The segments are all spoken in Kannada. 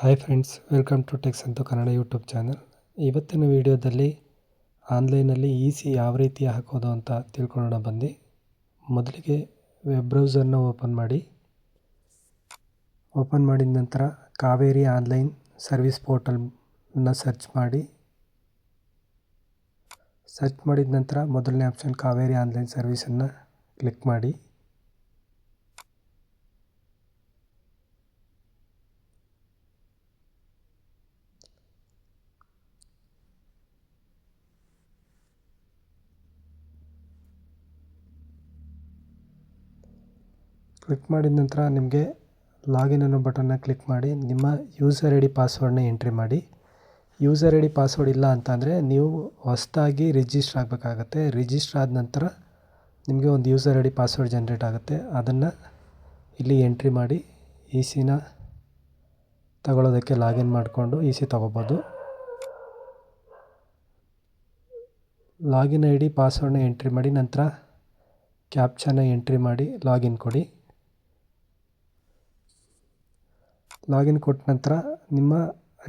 Hi friends welcome to techs ಅಂತ ಕನ್ನಡ ಯೂಟ್ಯೂಬ್ ಚಾನಲ್ ಇವತ್ತಿನ ವಿಡಿಯೋದಲ್ಲಿ ಆನ್ಲೈನಲ್ಲಿ ಇ ಸಿ ಯಾವ ರೀತಿ ಹಾಕೋದು ಅಂತ ತಿಳ್ಕೊಳ್ಳೋಣ ಬಂದು ಮೊದಲಿಗೆ ವೆಬ್ ಬ್ರೌಸರ್ನ ಓಪನ್ ಮಾಡಿ. ಓಪನ್ ಮಾಡಿದ ನಂತರ ಕಾವೇರಿ ಆನ್ಲೈನ್ ಸರ್ವಿಸ್ ಪೋರ್ಟಲ್ನ ಸರ್ಚ್ ಮಾಡಿ. ಸರ್ಚ್ ಮಾಡಿದ ನಂತರ ಮೊದಲನೇ ಆಪ್ಷನ್ ಕಾವೇರಿ ಆನ್ಲೈನ್ ಸರ್ವಿಸನ್ನು ಕ್ಲಿಕ್ ಮಾಡಿ. ಕ್ಲಿಕ್ ಮಾಡಿದ ನಂತರ ನಿಮಗೆ ಲಾಗಿನ್ ಅನ್ನೋ ಬಟನ್ನ ಕ್ಲಿಕ್ ಮಾಡಿ, ನಿಮ್ಮ ಯೂಸರ್ ಐ ಡಿ ಪಾಸ್ವರ್ಡನ್ನ ಎಂಟ್ರಿ ಮಾಡಿ. ಯೂಸರ್ ಐ ಡಿ ಪಾಸ್ವರ್ಡ್ ಇಲ್ಲ ಅಂತಂದರೆ ನೀವು ಹೊಸದಾಗಿ ರಿಜಿಸ್ಟರ್ ಆಗಬೇಕಾಗತ್ತೆ. ರಿಜಿಸ್ಟ್ರ್ ಆದ ನಂತರ ನಿಮಗೆ ಒಂದು user I D password generate ಆಗುತ್ತೆ. ಅದನ್ನು ಇಲ್ಲಿ ಎಂಟ್ರಿ ಮಾಡಿ ಇ ಸಿನ ತಗೊಳ್ಳೋದಕ್ಕೆ ಲಾಗಿನ್ ಮಾಡಿಕೊಂಡು ಇ ಸಿ ತೊಗೋಬೋದು. ಲಾಗಿನ್ ಐ ಡಿ ಪಾಸ್ವರ್ಡ್ನ ಎಂಟ್ರಿ ಮಾಡಿ, ನಂತರ ಕ್ಯಾಪ್ಚನ್ನ ಎಂಟ್ರಿ ಮಾಡಿ, ಲಾಗಿನ್ ಕೊಡಿ. ಲಾಗಿನ್ ಕೊಟ್ಟ ನಂತರ ನಿಮ್ಮ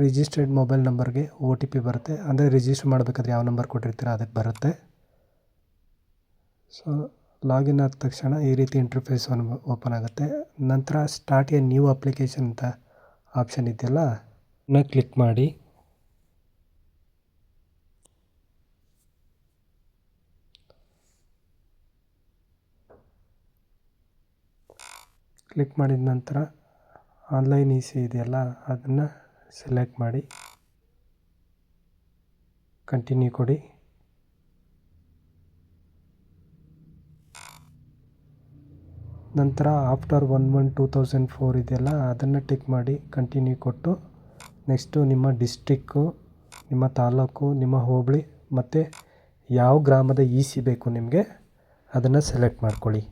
ರಿಜಿಸ್ಟರ್ಡ್ ಮೊಬೈಲ್ ನಂಬರ್ಗೆ ಒ ಟಿ ಪಿ ಬರುತ್ತೆ. ಅಂದರೆ ರಿಜಿಸ್ಟರ್ ಮಾಡಬೇಕಾದ್ರೆ ಯಾವ ನಂಬರ್ ಕೊಟ್ಟಿರ್ತೀರ ಅದಕ್ಕೆ ಬರುತ್ತೆ. ಸೊ ಲಾಗಿನ್ ಆದ ತಕ್ಷಣ ಈ ರೀತಿ ಇಂಟರ್ಫೇಸ್ ಓಪನ್ ಆಗುತ್ತೆ. ನಂತರ ಸ್ಟಾರ್ಟ್ ಎ ನ್ಯೂ ಅಪ್ಲಿಕೇಶನ್ ಅಂತ ಆಪ್ಷನ್ ಇದೆಯಲ್ಲ ನ ಕ್ಲಿಕ್ ಮಾಡಿ. ಕ್ಲಿಕ್ ಮಾಡಿದ ನಂತರ ಆನ್ಲೈನ್ ಇ ಸಿ ಇದೆಯಲ್ಲ, ಅದನ್ನು ಸೆಲೆಕ್ಟ್ ಮಾಡಿ ಕಂಟಿನ್ಯೂ ಕೊಡಿ. ನಂತರ after one one two thousand four ಇದೆಯಲ್ಲ, ಅದನ್ನು ಟಿಕ್ ಮಾಡಿ ಕಂಟಿನ್ಯೂ ಕೊಟ್ಟು ನೆಕ್ಸ್ಟು ನಿಮ್ಮ ಡಿಸ್ಟಿಕ್ಕು ನಿಮ್ಮ ತಾಲೂಕು, ನಿಮ್ಮ ಹೋಬಳಿ, ಮತ್ತು ಯಾವ ಗ್ರಾಮದ ಇ ಸಿ ಬೇಕು ನಿಮಗೆ, ಅದನ್ನು ಸೆಲೆಕ್ಟ್ ಮಾಡ್ಕೊಳ್ಳಿ.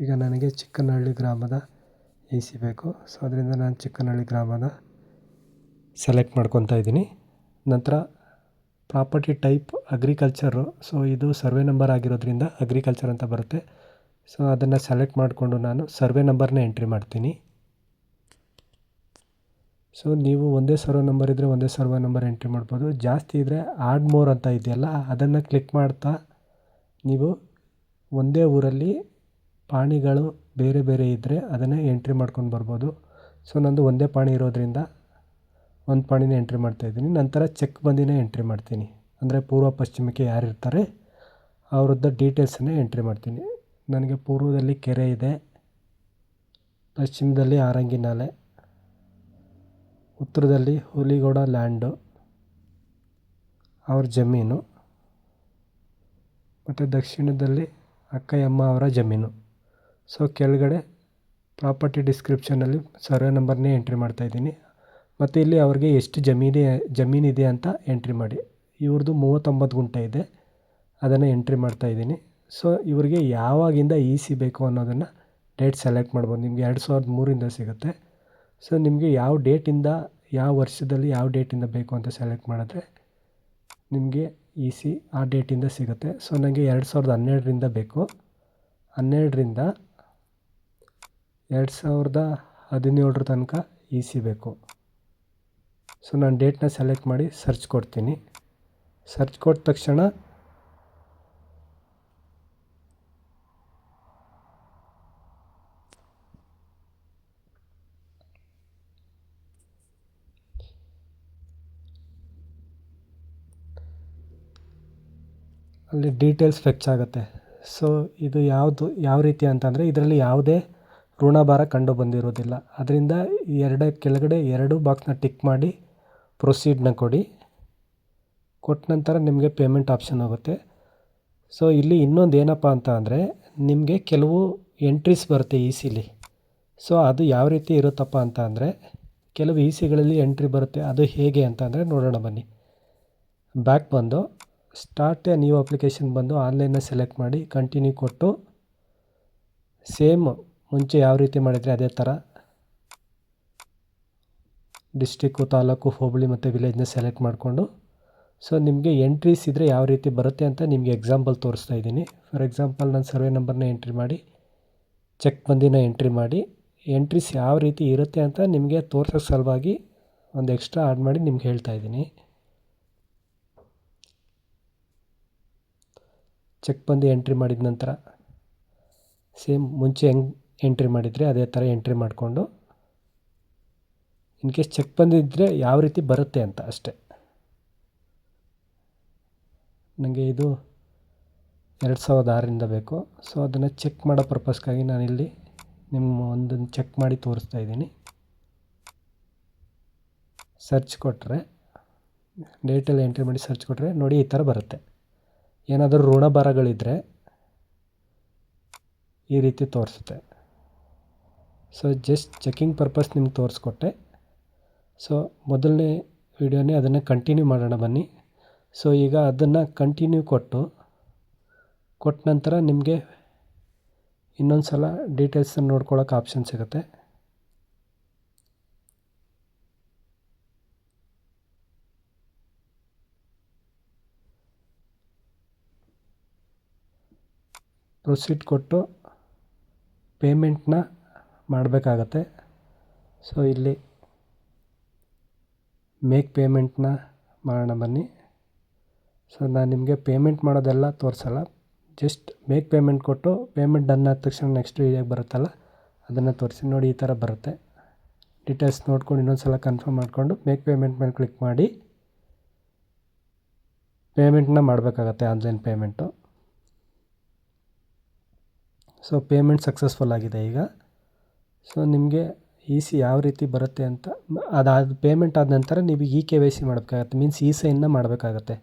ಈಗ ನನಗೆ ಚಿಕ್ಕನಹಳ್ಳಿ ಗ್ರಾಮದ ಎ ಸಿ ಬೇಕು. ಸೊ, ಅದರಿಂದ ನಾನು ಚಿಕ್ಕನಹಳ್ಳಿ ಗ್ರಾಮದ ಸೆಲೆಕ್ಟ್ ಮಾಡ್ಕೊತಾ ಇದ್ದೀನಿ. ನಂತರ ಪ್ರಾಪರ್ಟಿ ಟೈಪ್ ಅಗ್ರಿಕಲ್ಚರು ಸೊ, ಇದು ಸರ್ವೆ ನಂಬರ್ ಆಗಿರೋದ್ರಿಂದ ಅಗ್ರಿಕಲ್ಚರ್ ಅಂತ ಬರುತ್ತೆ. ಸೊ, ಅದನ್ನು ಸೆಲೆಕ್ಟ್ ಮಾಡಿಕೊಂಡು ನಾನು ಸರ್ವೆ ನಂಬರ್ನ ಎಂಟ್ರಿ ಮಾಡ್ತೀನಿ. ಸೊ, ನೀವು ಒಂದೇ ಸರ್ವೆ ನಂಬರ್ ಇದ್ದರೆ ಒಂದೇ ಸರ್ವೆ ನಂಬರ್ ಎಂಟ್ರಿ ಮಾಡ್ಬೋದು. ಜಾಸ್ತಿ ಇದ್ದರೆ ಆಡ್ ಮೋರ್ ಅಂತ ಇದೆಯಲ್ಲ, ಅದನ್ನು ಕ್ಲಿಕ್ ಮಾಡ್ತಾ ನೀವು ಒಂದೇ ಊರಲ್ಲಿ ಪಾಣಿಗಳು ಬೇರೆ ಬೇರೆ ಇದ್ದರೆ ಅದನ್ನೇ ಎಂಟ್ರಿ ಮಾಡ್ಕೊಂಡು ಬರ್ಬೋದು. ಸೊ ನಂದು ಒಂದೇ ಪಾಣಿ ಇರೋದರಿಂದ ಒಂದು ಪಾಣಿನ ಎಂಟ್ರಿ ಮಾಡ್ತಾಯಿದ್ದೀನಿ ನಂತರ ಚೆಕ್ ಬಂದಿನೇ ಎಂಟ್ರಿ ಮಾಡ್ತೀನಿ. ಅಂದರೆ ಪೂರ್ವ ಪಶ್ಚಿಮಕ್ಕೆ ಯಾರು ಇರ್ತಾರೆ, ಅವ್ರದ್ದು ಡೀಟೇಲ್ಸನ್ನೇ ಎಂಟ್ರಿ ಮಾಡ್ತೀನಿ. ನನಗೆ ಪೂರ್ವದಲ್ಲಿ ಕೆರೆ ಇದೆ, ಪಶ್ಚಿಮದಲ್ಲಿ ಆರಂಗಿನಾಲೆ ಉತ್ತರದಲ್ಲಿ ಹುಲಿಗೌಡ ಲ್ಯಾಂಡು ಅವ್ರ ಜಮೀನು, ಮತ್ತು ದಕ್ಷಿಣದಲ್ಲಿ ಅಕ್ಕಯ್ಯಮ್ಮ ಅವರ ಜಮೀನು. ಸೊ ಕೆಳಗಡೆ ಪ್ರಾಪರ್ಟಿ ಡಿಸ್ಕ್ರಿಪ್ಷನಲ್ಲಿ ಸರ್ವೆ ನಂಬರ್ನೇ ಎಂಟ್ರಿ ಮಾಡ್ತಾಯಿದ್ದೀನಿ ಮತ್ತು ಇಲ್ಲಿ ಅವ್ರಿಗೆ ಎಷ್ಟು ಜಮೀನು ಜಮೀನಿದೆ ಅಂತ ಎಂಟ್ರಿ ಮಾಡಿ. ಇವ್ರದ್ದು ಮೂವತ್ತೊಂಬತ್ತು ಗುಂಟೆ ಇದೆ. ಅದನ್ನು ಎಂಟ್ರಿ ಮಾಡ್ತಾಯಿದ್ದೀನಿ ಸೊ ಇವರಿಗೆ ಯಾವಾಗಿಂದ ಇ ಸಿ ಬೇಕು ಅನ್ನೋದನ್ನು ಡೇಟ್ ಸೆಲೆಕ್ಟ್ ಮಾಡ್ಬೋದು. ನಿಮಗೆ ಎರಡು ಸಾವಿರದ ಮೂರಿಂದ ಸಿಗುತ್ತೆ. ಸೊ ನಿಮಗೆ ಯಾವ ಡೇಟಿಂದ ಯಾವ ವರ್ಷದಲ್ಲಿ ಯಾವ ಡೇಟಿಂದ ಬೇಕು ಅಂತ ಸೆಲೆಕ್ಟ್ ಮಾಡಿದ್ರೆ ನಿಮಗೆ ಇ ಸಿ ಆ ಡೇಟಿಂದ ಸಿಗುತ್ತೆ. ಸೊ ನನಗೆ ಎರಡು ಸಾವಿರದ ಹನ್ನೆರಡರಿಂದ ಬೇಕು. ಹನ್ನೆರಡರಿಂದ ಎರಡು ಸಾವಿರದ ಹದಿನೇಳರ ತನಕ ಇ ಸಿ ಬೇಕು. ಸೊ, ನಾನು ಡೇಟ್ನ ಸೆಲೆಕ್ಟ್ ಮಾಡಿ ಸರ್ಚ್ ಕೊಡ್ತೀನಿ. ಸರ್ಚ್ ಕೊಟ್ಟ ತಕ್ಷಣ ಅಲ್ಲಿ ಡೀಟೇಲ್ಸ್ ಫೆಚ್ ಆಗುತ್ತೆ. ಸೊ, ಇದು ಯಾವುದು, ಯಾವ ರೀತಿ ಅಂತಂದರೆ, ಇದರಲ್ಲಿ ಯಾವುದೇ ಋಣಭಾರ ಕಂಡು ಬಂದಿರೋದಿಲ್ಲ. ಅದರಿಂದ ಎರಡ ಕೆಳಗಡೆ ಎರಡು ಬಾಕ್ಸ್ನ ಟಿಕ್ ಮಾಡಿ ಪ್ರೊಸೀಡ್ನ ಕೊಡಿ. ಕೊಟ್ಟ ನಂತರ ನಿಮಗೆ ಪೇಮೆಂಟ್ ಆಪ್ಷನ್ ಹೋಗುತ್ತೆ. ಸೊ ಇಲ್ಲಿ ಇನ್ನೊಂದು ಏನಪ್ಪ ಅಂತ ಅಂದರೆ ನಿಮಗೆ ಕೆಲವು ಎಂಟ್ರೀಸ್ ಬರುತ್ತೆ ಇ ಸಿಲಿ ಸೊ ಅದು ಯಾವ ರೀತಿ ಇರುತ್ತಪ್ಪ ಅಂತ ಅಂದರೆ ಕೆಲವು ಇ ಸಿಗಳಲ್ಲಿ ಎಂಟ್ರಿ ಬರುತ್ತೆ. ಅದು ಹೇಗೆ ಅಂತ ಅಂದರೆ ನೋಡೋಣ ಬನ್ನಿ. ಬ್ಯಾಕ್ ಬಂದು ಸ್ಟಾರ್ಟ್ ನ್ಯೂ ಅಪ್ಲಿಕೇಶನ್ ಬಂದು ಆನ್ಲೈನ್ನ ಸೆಲೆಕ್ಟ್ ಮಾಡಿ ಕಂಟಿನ್ಯೂ ಕೊಟ್ಟು ಸೇಮ್ ಮುಂಚೆ ಯಾವ ರೀತಿ ಮಾಡಿದರೆ ಅದೇ ಥರ? ಡಿಸ್ಟಿಕ್ಕು, ತಾಲೂಕು, ಹೋಬಳಿ ಮತ್ತು ವಿಲೇಜ್ನ ಸೆಲೆಕ್ಟ್ ಮಾಡಿಕೊಂಡು. ಸೊ ನಿಮಗೆ ಎಂಟ್ರೀಸ್ ಇದ್ದರೆ ಯಾವ ರೀತಿ ಬರುತ್ತೆ ಅಂತ ನಿಮಗೆ ಎಕ್ಸಾಂಪಲ್ ತೋರಿಸ್ತಾ ಇದ್ದೀನಿ. ಫಾರ್ ಎಕ್ಸಾಂಪಲ್ ನಾನು ಸರ್ವೆ ನಂಬರ್ನ ಎಂಟ್ರಿ ಮಾಡಿ ಚೆಕ್ ಬಂದಿನ ಎಂಟ್ರಿ ಮಾಡಿ ಎಂಟ್ರೀಸ್ ಯಾವ ರೀತಿ ಇರುತ್ತೆ ಅಂತ ನಿಮಗೆ ತೋರ್ಸೋ ಸಲುವಾಗಿ ಒಂದು ಎಕ್ಸ್ಟ್ರಾ ಆ್ಯಡ್ ಮಾಡಿ ನಿಮ್ಗೆ ಹೇಳ್ತಾ ಇದ್ದೀನಿ. ಚೆಕ್ ಬಂದು ಎಂಟ್ರಿ ಮಾಡಿದ ನಂತರ ಸೇಮ್ ಮುಂಚೆ ಹೆಂಗೆ ಎಂಟ್ರಿ ಮಾಡಿದರೆ ಅದೇ ಥರ ಎಂಟ್ರಿ ಮಾಡಿಕೊಂಡು ಇನ್ ಕೇಸ್ ಚೆಕ್ ಬಂದಿದ್ದರೆ ಯಾವ ರೀತಿ ಬರುತ್ತೆ ಅಂತ ಅಷ್ಟೆ. ನನಗೆ ಇದು ಎರಡು ಸಾವಿರದ ಆರರಿಂದ ಬೇಕು. ಸೊ ಅದನ್ನು ಚೆಕ್ ಮಾಡೋ ಪರ್ಪಸ್ಗಾಗಿ ನಾನಿಲ್ಲಿ ನಿಮ್ಮ ಒಂದನ್ನು ಚೆಕ್ ಮಾಡಿ ತೋರಿಸ್ತಾ ಇದ್ದೀನಿ. ಸರ್ಚ್ ಕೊಟ್ಟರೆ ಡೇಟಲ್ಲಿ ಎಂಟ್ರಿ ಮಾಡಿ ಸರ್ಚ್ ಕೊಟ್ಟರೆ ನೋಡಿ ಈ ಥರ ಬರುತ್ತೆ. ಏನಾದರೂ ಋಣಭಾರಗಳಿದ್ದರೆ ಈ ರೀತಿ ತೋರಿಸುತ್ತೆ. ಸೊ ಜಸ್ಟ್ ಚೆಕಿಂಗ್ ಪರ್ಪಸ್ ನಿಮ್ಗೆ ತೋರಿಸ್ಕೊಟ್ಟೆ. ಸೊ ಮೊದಲನೇ ವಿಡಿಯೋನೇ ಅದನ್ನು ಕಂಟಿನ್ಯೂ ಮಾಡೋಣ ಬನ್ನಿ. ಸೊ ಈಗ ಅದನ್ನು ಕಂಟಿನ್ಯೂ ಕೊಟ್ಟು, ಕೊಟ್ಟ ನಂತರ ನಿಮಗೆ ಇನ್ನೊಂದು ಸಲ ಡೀಟೇಲ್ಸನ್ನು ನೋಡ್ಕೊಳ್ಳೋಕೆ ಆಪ್ಷನ್ ಸಿಗುತ್ತೆ. ಪ್ರೊಸೀಡ್ ಕೊಟ್ಟು ಪೇಮೆಂಟ್ನ ಮಾಡಬೇಕಾಗತ್ತೆ. ಸೊ ಇಲ್ಲಿ ಮೇಕ್ ಪೇಮೆಂಟ್ನ ಮಾಡೋಣ ಬನ್ನಿ. ಸೊ ನಾನು ನಿಮಗೆ ಪೇಮೆಂಟ್ ಮಾಡೋದೆಲ್ಲ ತೋರಿಸಲ್ಲ. ಜಸ್ಟ್ ಮೇಕ್ ಪೇಮೆಂಟ್ ಕೊಟ್ಟು ಪೇಮೆಂಟ್ ಡನ್ ಆದ ತಕ್ಷಣ ನೆಕ್ಸ್ಟ್ ವಿಡಿಯೋಗೆ ಬರುತ್ತಲ್ಲ, ಅದನ್ನು ತೋರಿಸಿ ನೋಡಿ ಈ ಥರ ಬರುತ್ತೆ. ಡೀಟೇಲ್ಸ್ ನೋಡ್ಕೊಂಡು ಇನ್ನೊಂದು ಸಲ ಕನ್ಫರ್ಮ್ ಮಾಡಿಕೊಂಡು ಮೇಕ್ ಪೇಮೆಂಟ್ ಮೇಲೆ ಕ್ಲಿಕ್ ಮಾಡಿ ಪೇಮೆಂಟ್ನ ಮಾಡಬೇಕಾಗತ್ತೆ online payment so payment successful ಆಗಿದೆ ಈಗ. ಸೊ ನಿಮಗೆ ಇ ಸಿ ಯಾವ ರೀತಿ ಬರುತ್ತೆ ಅಂತ ಅದಾದ ಪೇಮೆಂಟ್ ಆದ ನಂತರ ನೀವು ಇ ಕೆ ವೈ ಸಿ ಮಾಡಬೇಕಾಗತ್ತೆ. ಮೀನ್ಸ್ ಇ ಸೈನ್ನ ಮಾಡಬೇಕಾಗತ್ತೆ.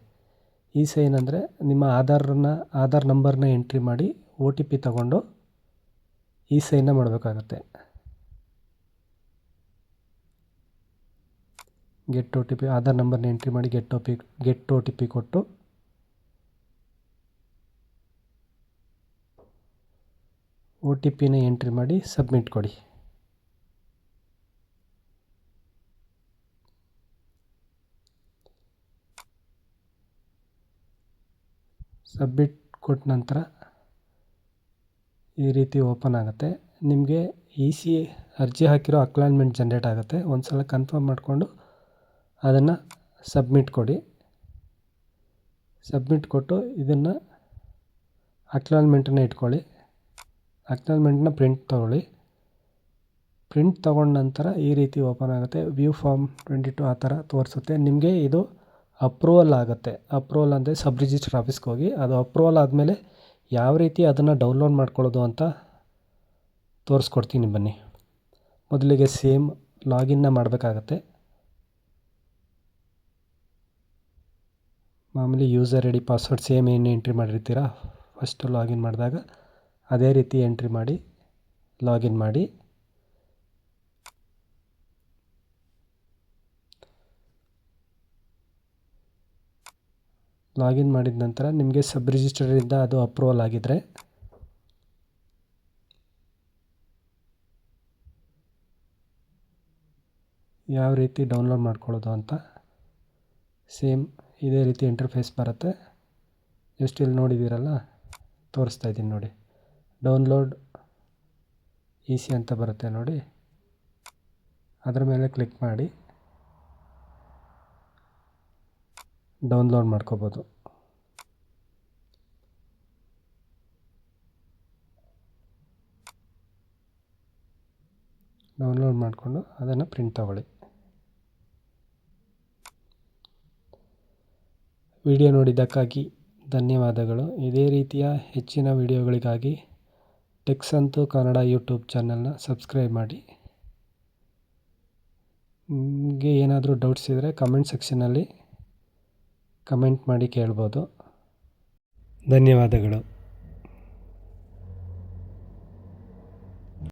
ಇ ಸೈನ್ ಅಂದರೆ ನಿಮ್ಮ ಆಧಾರನ್ನ ಆಧಾರ್ ನಂಬರ್ನ ಎಂಟ್ರಿ ಮಾಡಿ ಒ ಟಿ ಪಿ ತಗೊಂಡು ಇ ಸೈನ್ನ ಮಾಡಬೇಕಾಗತ್ತೆ. Get O T P Aadhaar ನಂಬರ್ನ ಎಂಟ್ರಿ ಮಾಡಿ get O P get O T P ಕೊಟ್ಟು ಒ ಟಿ ಪಿನ ಎಂಟ್ರಿ ಮಾಡಿ ಸಬ್ಮಿಟ್ ಕೊಡಿ. ಸಬ್ಮಿಟ್ ಕೊಟ್ಟ ನಂತರ ಈ ರೀತಿ ಓಪನ್ ಆಗುತ್ತೆ. ನಿಮಗೆ ಇ ಸಿ ಅರ್ಜಿ ಹಾಕಿರೋ ಅಕ್ಲಾನ್ಮೆಂಟ್ ಜನ್ರೇಟ್ ಆಗುತ್ತೆ. ಒಂದು ಸಲ ಕನ್ಫರ್ಮ್ ಮಾಡಿಕೊಂಡು ಅದನ್ನು ಸಬ್ಮಿಟ್ ಕೊಡಿ. ಸಬ್ಮಿಟ್ ಕೊಟ್ಟು ಇದನ್ನು ಅಕ್ಲಾನ್ಮೆಂಟನ್ನು ಇಟ್ಕೊಳ್ಳಿ. ಅಕ್ನಾಲ್ಮೆಂಟ್ನ ಪ್ರಿಂಟ್ ತೊಗೊಳ್ಳಿ. ಪ್ರಿಂಟ್ ತೊಗೊಂಡ ನಂತರ ಈ ರೀತಿ ಓಪನ್ ಆಗುತ್ತೆ. ವ್ಯೂ ಫಾರ್ಮ್ ಟ್ವೆಂಟಿ ಟು ಆ ಥರ ತೋರಿಸುತ್ತೆ. ನಿಮಗೆ ಇದು ಅಪ್ರೂವಲ್ ಆಗುತ್ತೆ. ಅಪ್ರೂವಲ್ ಅಂದರೆ ಸಬ್ ರಿಜಿಸ್ಟರ್ ಆಫೀಸ್ಗೆ ಹೋಗಿ ಅದು ಅಪ್ರೂವಲ್ ಆದಮೇಲೆ ಯಾವ ರೀತಿ ಅದನ್ನು ಡೌನ್ಲೋಡ್ ಮಾಡ್ಕೊಳ್ಳೋದು ಅಂತ ತೋರಿಸ್ಕೊಡ್ತೀನಿ ಬನ್ನಿ. ಮೊದಲಿಗೆ ಸೇಮ್ ಲಾಗಿನ್ನ ಮಾಡಬೇಕಾಗತ್ತೆ. ಮಾಮೂಲಿ user I D, password same ಏನು ಎಂಟ್ರಿ ಮಾಡಿರ್ತೀರಾ, ಫಸ್ಟು ಲಾಗಿನ್ ಮಾಡಿದಾಗ ಅದೇ ರೀತಿ ಎಂಟ್ರಿ ಮಾಡಿ, ಲಾಗಿನ್ ಮಾಡಿ. ಲಾಗಿನ್ ಮಾಡಿದ ನಂತರ ನಿಮಗೆ ಸಬ್ ರಿಜಿಸ್ಟರಿಂದ ಅದು ಅಪ್ರೂವಲ್ ಆಗಿದ್ದರೆ ಯಾವ ರೀತಿ ಡೌನ್ಲೋಡ್ ಮಾಡ್ಕೊಳ್ಳೋದು ಅಂತ ಸೇಮ್ ಇದೇ ರೀತಿ ಇಂಟರ್ಫೇಸ್ ಬರುತ್ತೆ. ಎಷ್ಟು ಇಲ್ಲಿ ನೋಡಿದ್ದೀರಲ್ಲ, ತೋರಿಸ್ತಾ ಇದ್ದೀನಿ ನೋಡಿ. ಡೌನ್ಲೋಡ್ ಈಸಿ ಅಂತ ಬರುತ್ತೆ ನೋಡಿ. ಅದರ ಮೇಲೆ ಕ್ಲಿಕ್ ಮಾಡಿ. ಡೌನ್ಲೋಡ್ ಮಾಡ್ಕೋಬೋದು. ಡೌನ್ಲೋಡ್ ಮಾಡಿಕೊಂಡು ಅದನ್ನು ಪ್ರಿಂಟ್ ತಗೊಳ್ಳಿ. ವಿಡಿಯೋ ನೋಡಿದ್ದಕ್ಕಾಗಿ ಧನ್ಯವಾದಗಳು. ಇದೇ ರೀತಿಯ ಹೆಚ್ಚಿನ ವಿಡಿಯೋಗಳಿಗಾಗಿ ಟೆಕ್ಸ್ ಟೆಕ್ಸಂತು ಕನ್ನಡ ಯೂಟ್ಯೂಬ್ ಚಾನಲ್ನ ಸಬ್ಸ್ಕ್ರೈಬ್ ಮಾಡಿ. ನಿಮಗೆ ಏನಾದರೂ ಡೌಟ್ಸ್ ಇದ್ದರೆ ಕಮೆಂಟ್ ಸೆಕ್ಷನಲ್ಲಿ ಕಮೆಂಟ್ ಮಾಡಿ ಕೇಳ್ಬೋದು. ಧನ್ಯವಾದಗಳು.